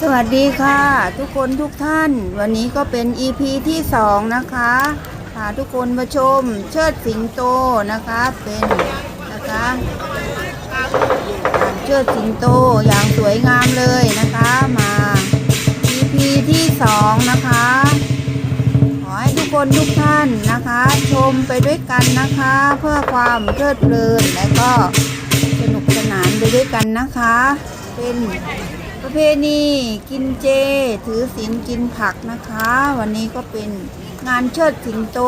สวัสดีค่ะ ทุกคนทุกท่าน วันนี้ก็เป็น EP ที่สองนะคะพาทุกคนมาชมเชิดสิงโตนะคะเป็นนะคะเชิดสิงโตอย่างสวยงามเลยนะคะมา EP ที่สองนะคะ ขอให้ทุกคนทุกท่านนะคะ ชมไปด้วยกันนะคะ เพื่อความเพลิดเพลินและก็สนุกสนานไปด้วยกันนะคะ เป็น เพณีกินเจ ถือศีลกินผักนะคะ วันนี้ก็เป็นงานเชิดสิงโต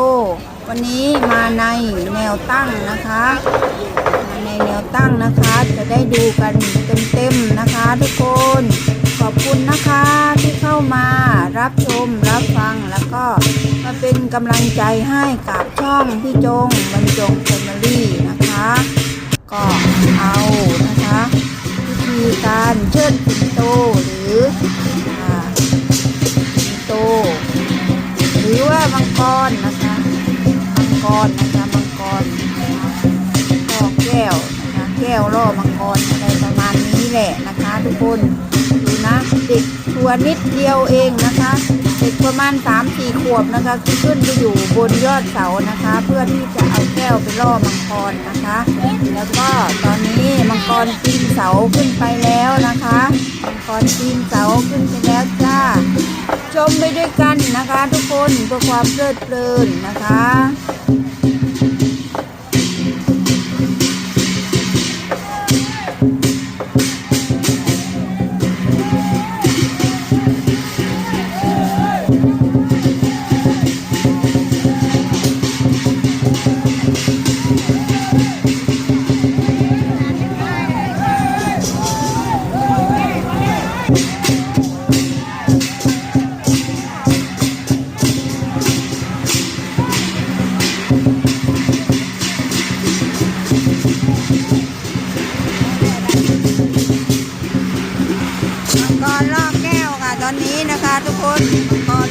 วันนี้มาในแนวตั้งนะคะมาในแนวตั้งนะคะ จะได้ดูกันเต็มๆนะคะ ทุกคนขอบคุณนะคะที่เข้ามารับชมรับฟังแล้วก็มาเป็นกำลังใจให้กับช่องพี่จงบรรจงแฟมิลี่นะคะ ก็เอานะคะ ธีการเชิดสิงโตหรือสิงโต หรือว่ามังกรนะคะมังกรนะคะมังกรก็แก้วนะคะแก้วล่อมังกรอะไรประมาณนี้แหละนะคะ ทุกคนดูนะเด็กตัวนิดเดียวเองนะคะ ด็กประมาณ3ามสี่ขวบนะคะขึ้นไปอยู่บนยอดเสานะคะ เพื่อที่จะเอาแก้วไปล่อมังกรนะคะ แล้วก็ตอนนี้มังกรปีนเสาขึ้นไปแล้วนะคะมังกรปีนเสาขึ้นไปแล้วจ้าชมไปด้วยกันนะคะ ทุกคนเพื่อความเพลิดเพลินนะคะ น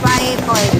ไฟปล่อย